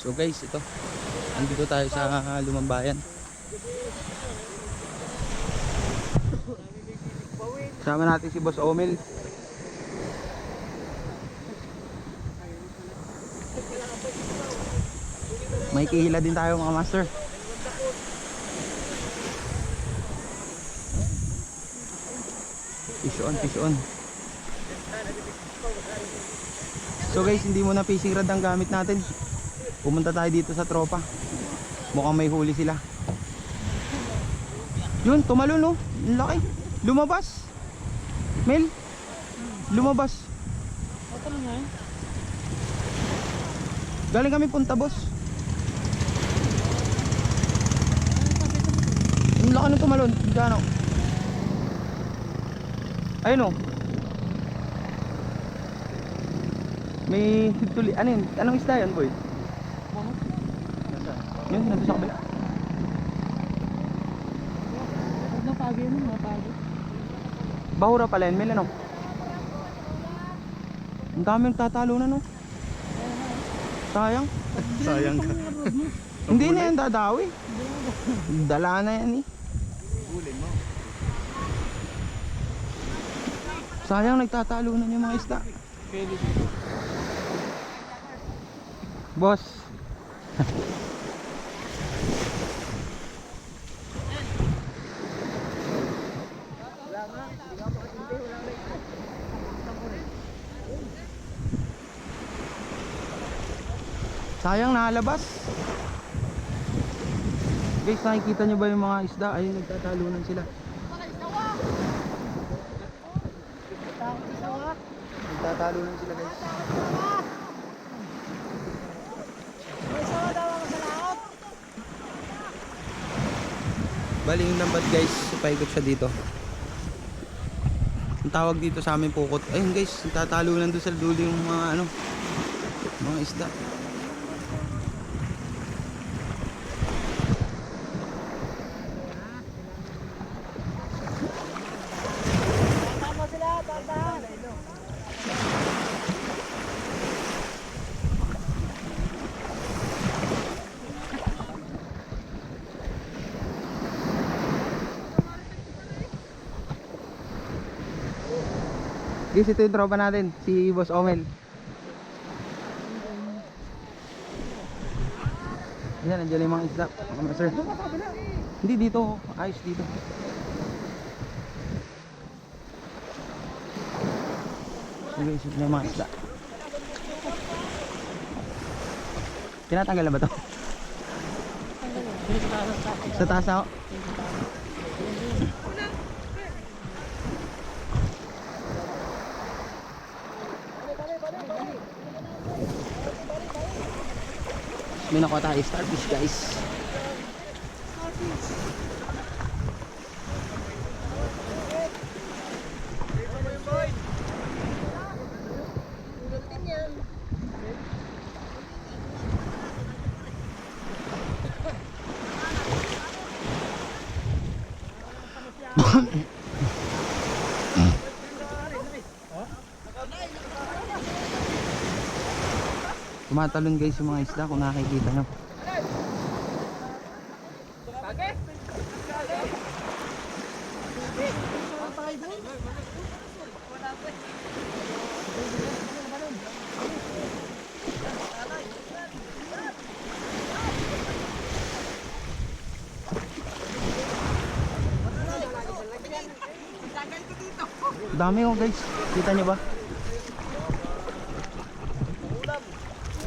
so guys, ito. Andito tayo sa Lumambayan. Kasama natin si Boss Omel. May kihila din tayo mga master. Fish on, fish on. So guys, hindi muna fishing rod ang gamit natin. Pumunta tayo dito sa tropa. Mukhang may huli sila. Yun, tumalon no. Laki. Lumabas. Mel. Lumabas. Galing kami punta boss. Ang laki ng tumalon. Gano? Ayun oh. May tuli, ano yun? Anong isda yan boy? Yun, nandun sa kabila. Huwag na pagi yun, mga pagi. Bahura pala yun, Mel ano? Ang dami nagtatalo na no? Sayang. Sayang ka. Hindi na yan dadawi. Dala na yan eh. Sayang nagtatalo na yung mga isda. Boss. Sayang nakalabas. Guys, nakikita nyo ba yung mga isda? Ayun, nagtatalunan sila. Nagtatalunan sila guys. Bali yung lambat guys, paikot siya dito. Ang tawag dito sa amin pukot. Ayun guys, nagtatalunan doon sa dulo yung mga ano, mga isda. Guys, ito yung tropa natin, si Boss Omel. Yan, nandiyan yung mga isda. Mga sir. Hindi dito, ayos dito. So guys, ito yung mga isda. Tinatanggal na ba to? Sa taas ako. May nakuha tayo starfish guys. Tumatalon guys yung mga isda kung nakikita nyo. Dami oh guys. Kita nyo ba?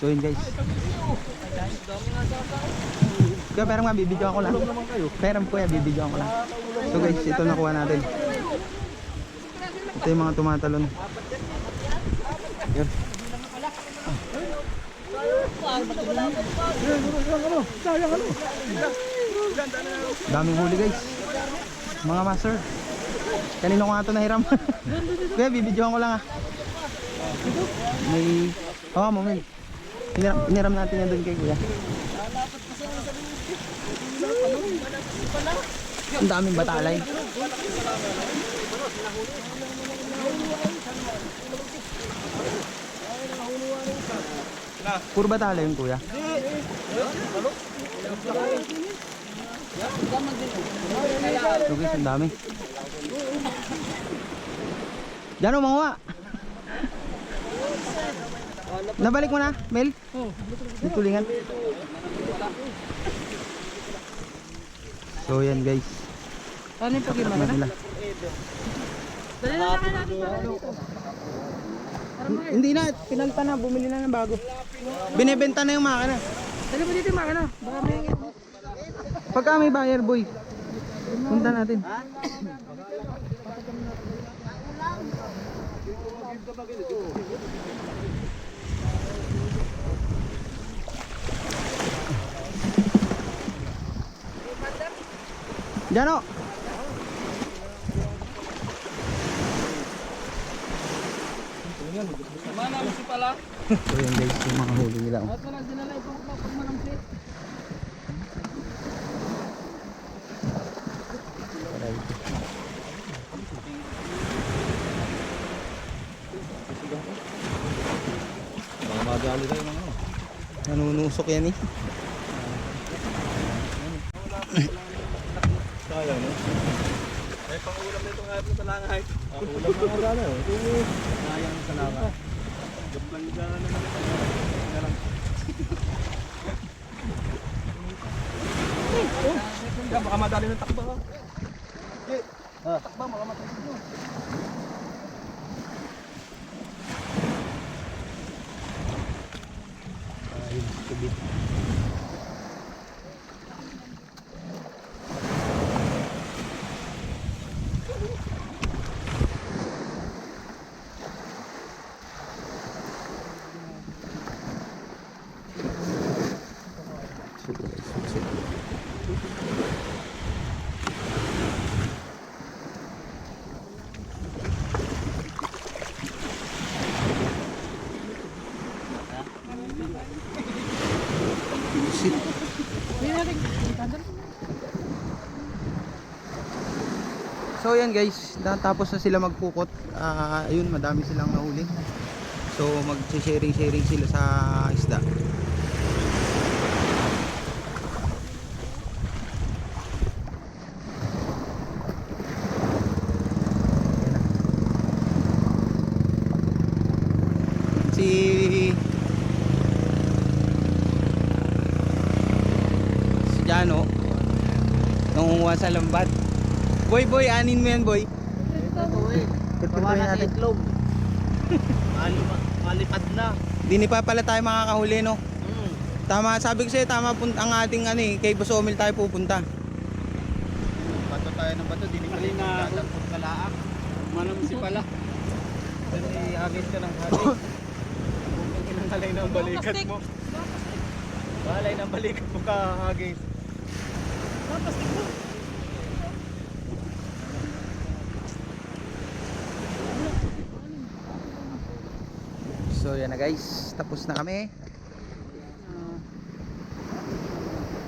So yun guys. Kaya pero nga bibidyo ako lang. Pero kuya bibidyo ako lang. So guys, ito nakuha natin. Ito yung mga tumatalon. Ano? Daming huli guys. Mga master. Kanino ko nga ito nahiram? Kuya, bibidyohan ko lang ah. May... Oo, oh, moment. Iniram, iniram natin yan doon kay kuya. Ang daming batalay. Puro batalay yun kuya. So guys, ang dami. Diyan o, manguha. Nabalik mo na, Mel? Oh, May tulingan. So yan guys. ano yung Ano nila? Dali na lang natin para dito. Hindi na, pinalta na, bumili na ng bago. Binebenta na yung makina. Dali mo dito yung makina. Baka may... Pagka may buyer boy, punta natin. Diyan o. Mana mo si pala. So yun guys, yung mga huli oh. Ano. Nanunusok yan eh. No? Ay pangulam nito nga ito sa langay. Ang ulam mga gala oh. Sayang sa langay. Gablang naman ito. Nga lang. Kaya baka madali ng takba ka. Ah. Takba, baka matapos mo. Ayun, kubit. Shit. Hindi natin. Tandaan. So yan guys, natapos na sila magpukot. Ah, ayun, madami silang nahuli. So mag-sharing sharing sila sa isda. Si Jano nangunguha sa lambat. Boy, boy, anin mo yan, boy. Pagpatuloy natin. itlog. Malipad na. Di ni pa pala tayo makakahuli, no? Mm. Tama, sabi ko sa'yo, tama pun- ang ating ano eh, kay Boss Omil tayo pupunta. Bato tayo ng bato, di pala na tatapos kalaak. Manam si pala. Dali, agis ka ng hali. Bukong ng halay ng balikat mo. Balay ng balikat mo ka, agis. Yan na guys, tapos na kami.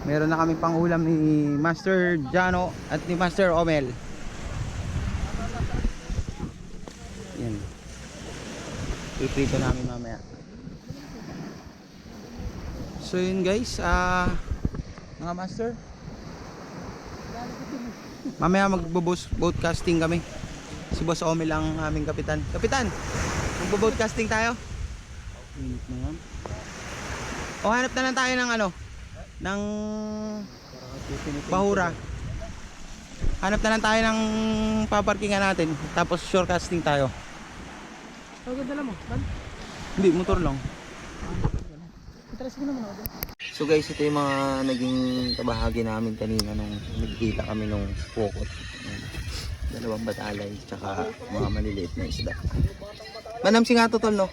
Meron na kami pang ulam ni Master Jano at ni Master Omel. Yan. Iprito namin mamaya. So yun guys, ah mga master. Mamaya magbo-boat casting kami. Si Boss Omel ang aming kapitan. Kapitan, magbo-boat casting tayo. Init na yan. O hanap na lang tayo ng ano? Ng Bahura. Hanap na lang tayo ng paparkingan natin. Tapos shore casting tayo. Huwag dala mo. Ban? Hindi, motor lang. So guys, ito yung mga naging kabahagi namin kanina nung nagkita kami nung pukot. Dalawang batalay, tsaka mga maliliit na isda. Manamsi nga to tol, no?